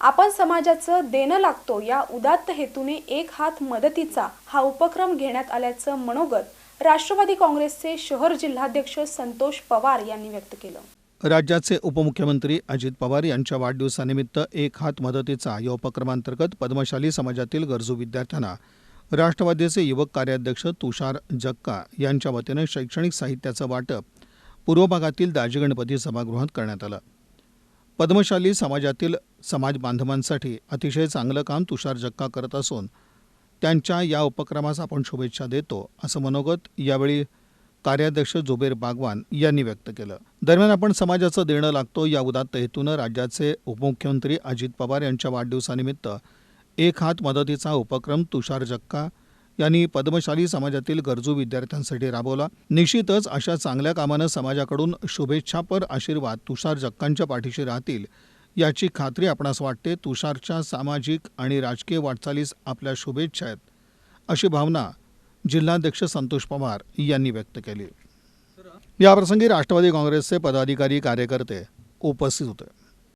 आपण समाजाचं देणं लागतो या उदात्त हेतूने एक हात मदतीचा हा उपक्रम घेण्यात आल्याचं मनोगत राष्ट्रवादी काँग्रेसचे शहर जिल्हाध्यक्ष संतोष पवार यांनी व्यक्त केलं. राज्याचे उपमुख्यमंत्री अजित पवार यांच्या वाढदिवसानिमित्त एक हात मदतीचा या उपक्रमांतर्गत पद्मशाली समाजातील गरजू विद्यार्थ्यांना राष्ट्रवादीचे युवक कार्याध्यक्ष तुषार जक्का यांच्या वतीनं शैक्षणिक साहित्याचं वाटप पूर्व भागातील दाजी गणपती सभागृहात करण्यात आलं. पद्मशाली समाजातील समाज बांधवांसाठी अतिशय चांगलं काम तुषार जक्का करत असून त्यांच्या या उपक्रमास आपण शुभेच्छा देतो असं मनोगत यावेळी कार्याध्यक्ष जुबेर बागवान यांनी व्यक्त केलं. दरम्यान आपण समाजाचं देणं लागतो या उदात्त हेतूनं राज्याचे उपमुख्यमंत्री अजित पवार यांच्या वाढदिवसानिमित्त एक हात मदतीचा उपक्रम तुषार जक्का यांनी पद्मशाली समाजातील गरजू विद्यार्थ्यांसाठी राबवला. निश्चितच अशा चांगल्या कामानं समाजाकडून शुभेच्छापर आशीर्वाद तुषार जक्कांच्या पाठीशी राहतील याची खात्री आपणास वाटते. तुषारच्या सामाजिक आणि राजकीय वाटचालीस आपल्या शुभेच्छा आहेत अशी भावना जिल्हाध्यक्ष संतोष पवार यांनी व्यक्त केली. याप्रसंगी राष्ट्रवादी काँग्रेसचे पदाधिकारी कार्यकर्ते उपस्थित होते.